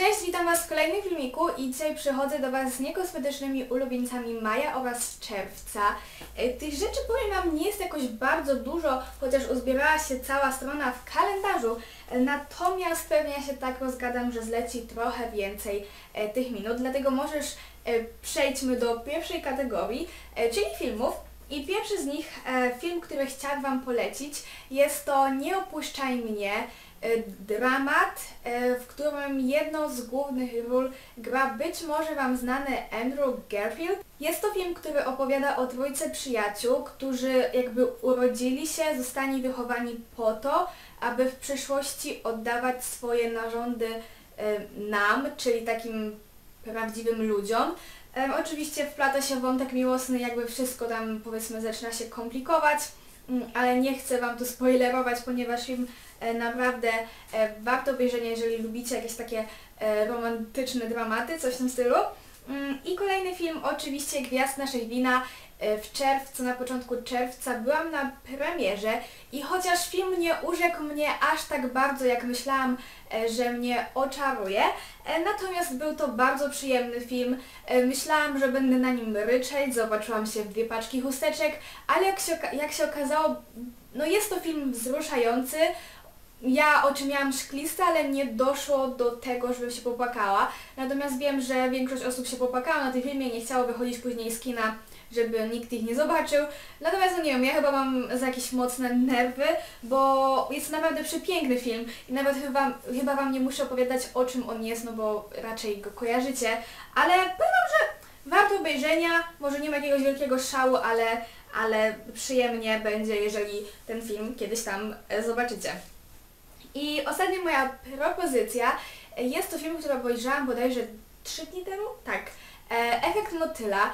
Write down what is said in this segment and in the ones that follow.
Cześć, witam Was w kolejnym filmiku i dzisiaj przychodzę do Was z niekosmetycznymi ulubieńcami maja oraz czerwca. E, Tych rzeczy powiem Wam nie jest jakoś bardzo dużo, chociaż uzbierała się cała strona w kalendarzu. E, Natomiast pewnie ja się tak rozgadam, że zleci trochę więcej e, tych minut, dlatego możesz przejdźmy do pierwszej kategorii, czyli filmów. I pierwszy z nich, film, który chciałam Wam polecić, jest to Nie opuszczaj mnie, dramat, e, w którym jedną z głównych ról gra być może Wam znany Andrew Garfield. Jest to film, który opowiada o trójce przyjaciół, którzy jakby urodzili się, zostali wychowani po to, aby w przyszłości oddawać swoje narządy e, nam, czyli takim prawdziwym ludziom. Oczywiście wplata się wątek miłosny, jakby wszystko tam powiedzmy zaczyna się komplikować, ale nie chcę Wam tu spoilerować, ponieważ film e, naprawdę e, warto obejrzenia, jeżeli lubicie jakieś takie e, romantyczne dramaty, coś w tym stylu. Mm, I kolejny film, oczywiście Gwiazd naszych wina. E, W czerwcu, na początku czerwca byłam na premierze i chociaż film nie urzekł mnie aż tak bardzo, jak myślałam, e, że mnie oczaruje, e, natomiast był to bardzo przyjemny film. Myślałam, że będę na nim ryczeć, zobaczyłam się w dwie paczki chusteczek, ale jak się, jak się okazało, no jest to film wzruszający. Ja oczy miałam szkliste, ale nie doszło do tego, żebym się popłakała. Natomiast wiem, że większość osób się popłakała na tym filmie i nie chciało wychodzić później z kina, żeby nikt ich nie zobaczył. Natomiast no nie wiem, ja chyba mam za jakieś mocne nerwy, bo jest to naprawdę przepiękny film i nawet chyba, chyba Wam nie muszę opowiadać o czym on jest, no bo raczej go kojarzycie, ale powiem że warto obejrzenia, może nie ma jakiegoś wielkiego szału, ale, ale przyjemnie będzie, jeżeli ten film kiedyś tam e, zobaczycie. I ostatnia moja propozycja e, jest to film, który obejrzałam bodajże 3 dni temu? Tak. E, Efekt motyla.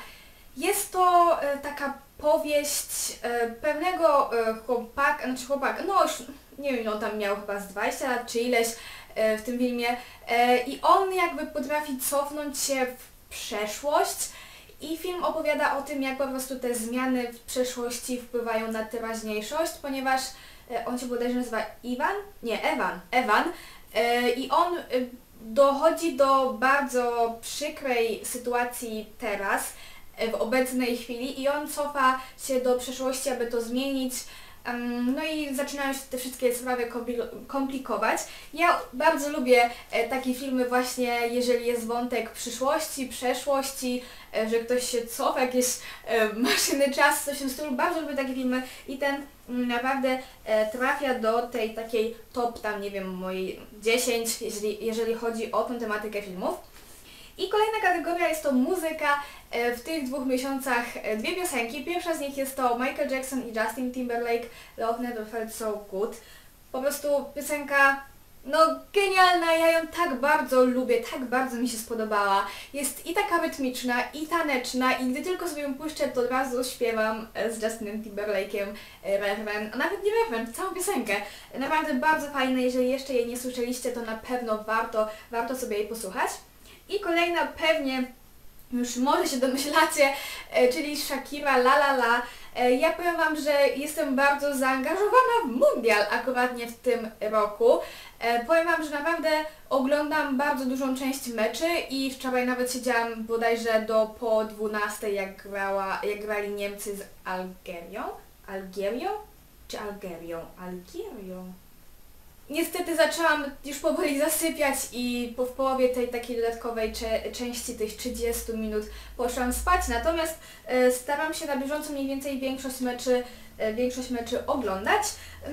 Jest to e, taka powieść pewnego chłopaka, znaczy chłopaka, no już nie wiem, on tam miał chyba z 20 lat czy ileś w tym filmie i on jakby potrafi cofnąć się w przeszłość i film opowiada o tym, jak po prostu te zmiany w przeszłości wpływają na teraźniejszość, ponieważ on się bodajże nazywa Iwan? Nie, Ewan. Ewan. E, I on e, dochodzi do bardzo przykrej sytuacji teraz, e, w obecnej chwili i on cofa się do przeszłości, aby to zmienić. No i zaczynają się te wszystkie sprawy kompli- komplikować. Ja bardzo lubię e, takie filmy właśnie, jeżeli jest wątek przyszłości, przeszłości, e, że ktoś się cofa, jakieś e, maszyny czasu, coś w tym stylu. Bardzo lubię takie filmy i ten mm, naprawdę trafia do tej takiej top tam, nie wiem, mojej 10, jeżeli, jeżeli chodzi o tę tematykę filmów. I kolejna kategoria jest to muzyka. E, W tych dwóch miesiącach e, dwie piosenki. Pierwsza z nich jest to Michael Jackson i Justin Timberlake Love Never Felt So Good. Po prostu piosenka no genialna, ja ją tak bardzo lubię, tak bardzo mi się spodobała. Jest i taka rytmiczna, i taneczna i gdy tylko sobie ją puszczę, to od razu śpiewam e, z Justinem Timberlake'em e, refren, a nawet nie refren, całą piosenkę. Naprawdę bardzo fajne, jeżeli jeszcze jej nie słyszeliście, to na pewno warto, warto sobie jej posłuchać. I kolejna pewnie już może się domyślacie, e, czyli Shakira La La La. E, Ja powiem Wam, że jestem bardzo zaangażowana w mundial akuratnie w tym roku. E, Powiem Wam, że naprawdę oglądam bardzo dużą część meczy i wczoraj nawet siedziałam bodajże do po 12 jak, grała, jak grali Niemcy z Algerią. Algierią? Czy Algerią? Algierią. Niestety zaczęłam już powoli zasypiać i po, w połowie tej takiej dodatkowej cze, części tych 30 minut poszłam spać, natomiast e, staram się na bieżąco mniej więcej większość meczy, e, większość meczy oglądać,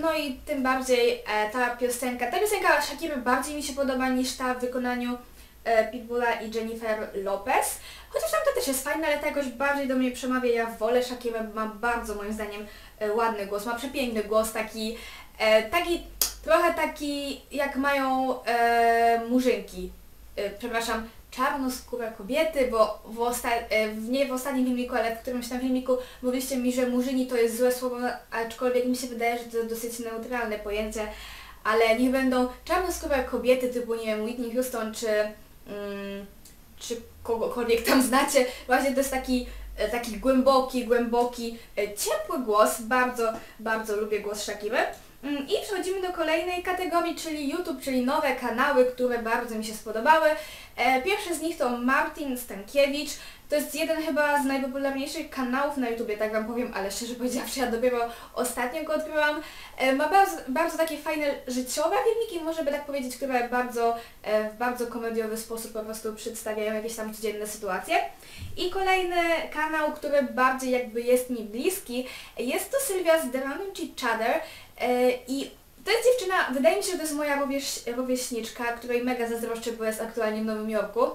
no i tym bardziej e, ta piosenka, ta piosenka Shakiry bardziej mi się podoba niż ta w wykonaniu e, Pitbulla i Jennifer Lopez, chociaż tam to też jest fajne, ale ta jakoś bardziej do mnie przemawia, ja wolę Shakirę, ma bardzo moim zdaniem e, ładny głos, ma przepiękny głos, taki, e, taki trochę taki jak mają e, murzynki, e, przepraszam, czarnoskóre kobiety, bo w, osta- e, w, nie w ostatnim filmiku, ale w którymś tam filmiku mówiliście mi, że murzyni to jest złe słowo, aczkolwiek mi się wydaje, że to dosyć neutralne pojęcie, ale niech będą czarnoskóre kobiety typu, nie wiem, Whitney Houston czy, mm, czy kogokolwiek tam znacie, właśnie to jest taki e, taki głęboki, głęboki, e, ciepły głos, bardzo, bardzo lubię głos Shakiry. Mm, I przechodzimy do kolejnej kategorii, czyli YouTube, czyli nowe kanały, które bardzo mi się spodobały. E, pierwszy z nich to Martin Stankiewicz. To jest jeden chyba z najpopularniejszych kanałów na YouTubie, tak Wam powiem, ale szczerze powiedziawszy, ja dopiero ostatnio go odkryłam. E, ma bardzo, bardzo takie fajne życiowe filmiki, może by tak powiedzieć, które bardzo, e, w bardzo komediowy sposób po prostu przedstawiają jakieś tam codzienne sytuacje. I kolejny kanał, który bardziej jakby jest mi bliski, jest to Sylwia z The Random. E, I to jest dziewczyna, wydaje mi się, że to jest moja rówieś, rówieśniczka, której mega zazdroszczę, bo jest aktualnie w Nowym Jorku.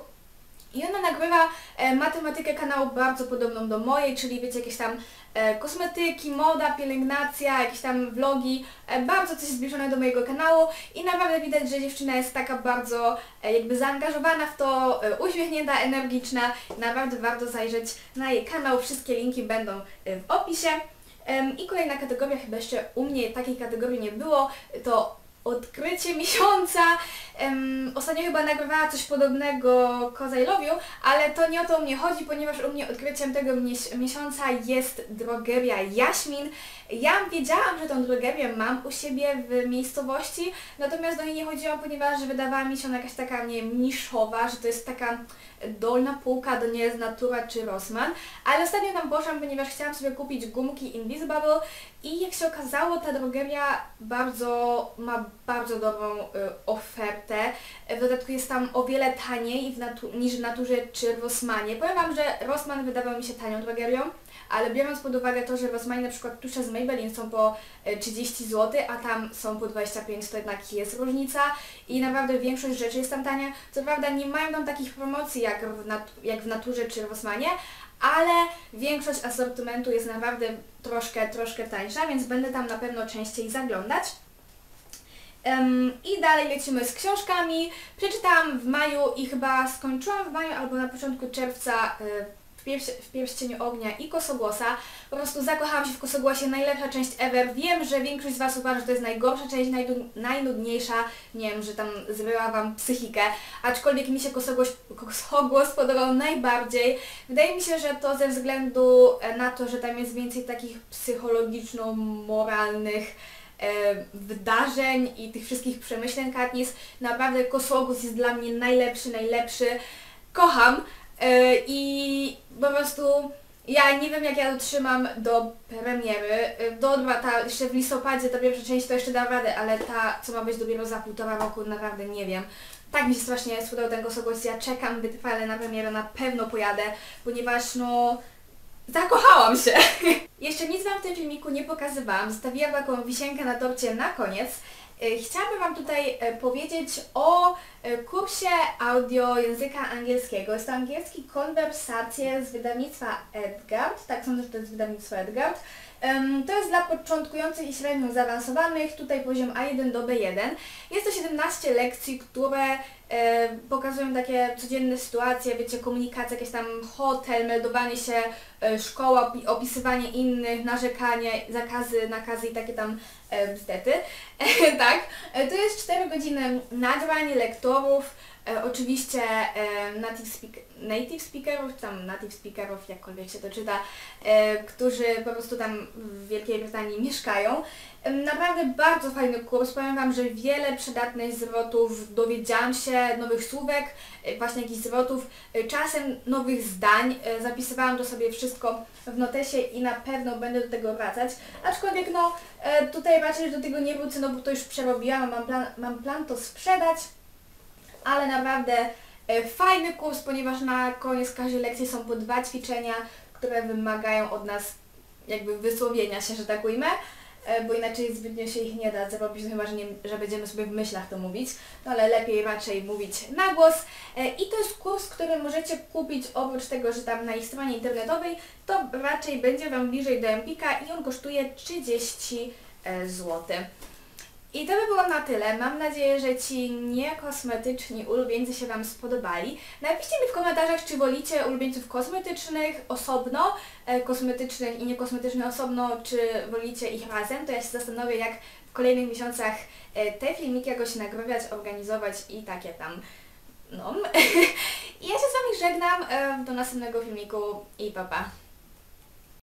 I ona nagrywa e, matematykę kanału bardzo podobną do mojej, czyli wiecie, jakieś tam e, kosmetyki, moda, pielęgnacja, jakieś tam vlogi, e, bardzo coś zbliżone do mojego kanału i naprawdę widać, że dziewczyna jest taka bardzo e, jakby zaangażowana w to, e, uśmiechnięta, energiczna. Naprawdę warto zajrzeć na jej kanał, wszystkie linki będą e, w opisie. I kolejna kategoria, chyba jeszcze u mnie takiej kategorii nie było, to odkrycie miesiąca. Em, ostatnio chyba nagrywała coś podobnego You, ale to nie o to mnie chodzi, ponieważ u mnie odkryciem tego mies miesiąca jest drogeria Jaśmin. Ja wiedziałam, że tą drogerię mam u siebie w miejscowości, natomiast do niej nie chodziłam, ponieważ wydawała mi się ona jakaś taka, nie wiem, niszowa, że to jest taka dolna półka, to nie jest Natura czy Rossmann, ale ostatnio tam poszłam, ponieważ chciałam sobie kupić gumki Invisible i jak się okazało, ta drogeria bardzo, ma bardzo dobrą y, ofertę. W dodatku jest tam o wiele taniej w niż w Naturze czy w Rossmanie. Powiem Wam, że Rossmann wydawał mi się tanią drogerią, ale biorąc pod uwagę to, że w Rossmanie na przykład tusze z Maybelline są po y, 30 zł, a tam są po 25, to jednak jest różnica i naprawdę większość rzeczy jest tam tania. Co prawda nie mają tam takich promocji jak w, nat- jak w Naturze czy w Rossmanie, ale większość asortymentu jest naprawdę troszkę, troszkę tańsza, więc będę tam na pewno częściej zaglądać. I dalej lecimy z książkami. Przeczytałam w maju i chyba skończyłam w maju albo na początku czerwca y, w, pierś- w Pierścieniu Ognia i Kosogłosa. Po prostu zakochałam się w Kosogłosie, najlepsza część ever. Wiem, że większość z Was uważa, że to jest najgorsza część, najnudniejsza. Nie wiem, że tam zbyła Wam psychikę. Aczkolwiek mi się Kosogłos, Kosogłos podobał najbardziej. Wydaje mi się, że to ze względu e, na to, że tam jest więcej takich psychologiczno-moralnych e, wydarzeń i tych wszystkich przemyśleń Katniss. Naprawdę Kosogłos jest dla mnie najlepszy, najlepszy. Kocham e, i po prostu ja nie wiem jak ja dotrzymam do premiery. E, Dobra, ta jeszcze w listopadzie ta pierwsza część to jeszcze da radę, ale ta co ma być dopiero za półtora roku naprawdę nie wiem. Tak mi się strasznie spodobał ten Kosogłos, ja czekam wytrwale na premierę, na pewno pojadę, ponieważ no zakochałam się. Jeszcze nic Wam w tym filmiku nie pokazywałam, zostawiłam taką wisienkę na torcie na koniec. E, Chciałabym Wam tutaj e, powiedzieć o e, kursie audio języka angielskiego. Jest to angielski konwersacje z wydawnictwa Edgard, tak sądzę, że to jest wydawnictwo Edgard. To jest dla początkujących i średnio zaawansowanych, tutaj poziom A1 do B1. Jest to 17 lekcji, które pokazują takie codzienne sytuacje, wiecie, komunikacja, jakiś tam hotel, meldowanie się, e, szkoła, opi- opisywanie innych, narzekanie, zakazy, nakazy i takie tam e, bzdety. tak, e, to jest 4 godziny nagrań, lektorów, e, oczywiście e, native, speak, native speakerów, czy tam native speakerów, jakkolwiek się to czyta, e, którzy po prostu tam w Wielkiej Brytanii mieszkają. Em, Naprawdę bardzo fajny kurs, powiem Wam, że wiele przydatnych zwrotów, dowiedziałam się nowych słówek, e, właśnie jakichś zwrotów, e, czasem nowych zdań, e, zapisywałam to sobie wszystko w notesie i na pewno będę do tego wracać, aczkolwiek no e, tutaj raczej do tego nie wrócę, no bo to już przerobiłam, mam plan, mam plan to sprzedać, ale naprawdę e, fajny kurs, ponieważ na koniec każdej lekcji są po dwa ćwiczenia, które wymagają od nas jakby wysłowienia się, że tak ujmę, e, bo inaczej zbytnio się ich nie da zrobić, no chyba, że, nie, że będziemy sobie w myślach to mówić, no ale lepiej raczej mówić na głos. E, I to jest kurs, który możecie kupić oprócz tego, że tam na ich stronie internetowej, to raczej będzie Wam bliżej do Empika i on kosztuje 30 zł. I to by było na tyle. Mam nadzieję, że Ci niekosmetyczni ulubieńcy się Wam spodobali. Napiszcie mi w komentarzach, czy wolicie ulubieńców kosmetycznych osobno, e, kosmetycznych i niekosmetycznych osobno, czy wolicie ich razem. To ja się zastanowię, jak w kolejnych miesiącach e, te filmiki jakoś nagrywać, organizować i takie tam. No. I ja się z Wami żegnam. E, do następnego filmiku i pa pa.